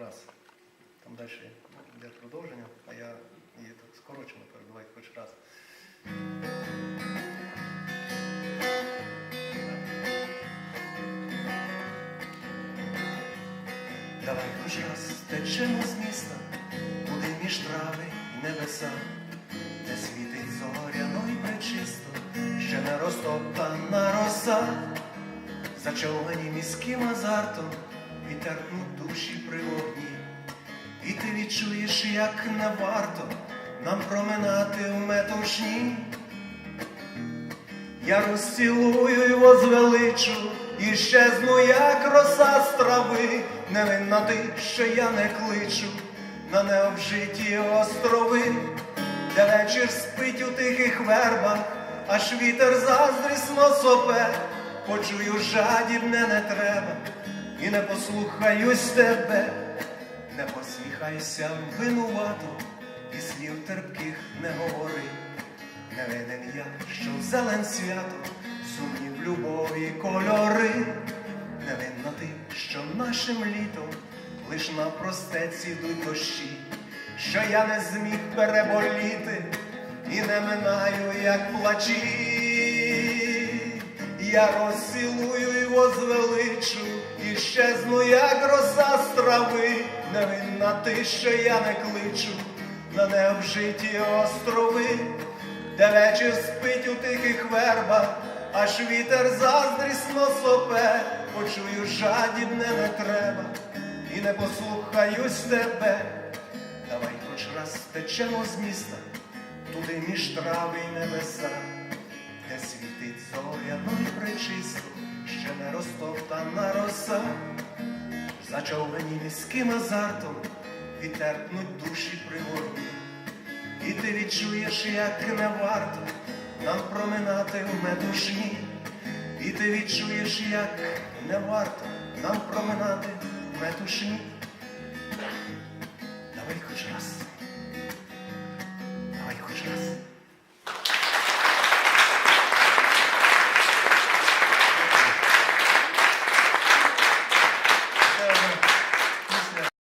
раз. Там далі йде продовження, а я її так скорочено передавай хоч раз. Давай хоч раз течемо з міста, туди між трави й небеса, де світить зоряно й пречисто, ще не розтоптана роса, зачовгані міським азартом, вітернуть душі при. І ти відчуєш, як не варто нам проминати в метушні. Я розцілую й возвеличу, і щезну, як роса з трави, невинна ти, що я не кличу на необжиті острови, де вечір спить у тихих вербах, аж вітер заздрісно сопе, почую жадібне не треба, і не послухаюсь тебе, не посміхайся винувато, і слів терпких не говори. Не винен я, що в зелен свято, сумнів любові кольори, не винна ти, що нашим літом лиш на простець ідуть дощі, що я не зміг переболіти і не минаю, як плачі. Я розцілую і возвеличу, і щезну, як роса з трави, не винна ти, що я не кличу на необжиті острови. Де вечір спить у тихих вербах, аж вітер заздрісно сопе, почую жадібне не треба, і не послухаюсь тебе. Давай хоч раз течемо з міста, туди між трави й небеса, де світить зоряно й причисто, розтоптана роса, зачовгані міським азартом, відтерпнуть душі пригорні. І ти відчуєш, як не варто нам проминати в медушні, і ти відчуєш, як не варто нам проминати в метушні.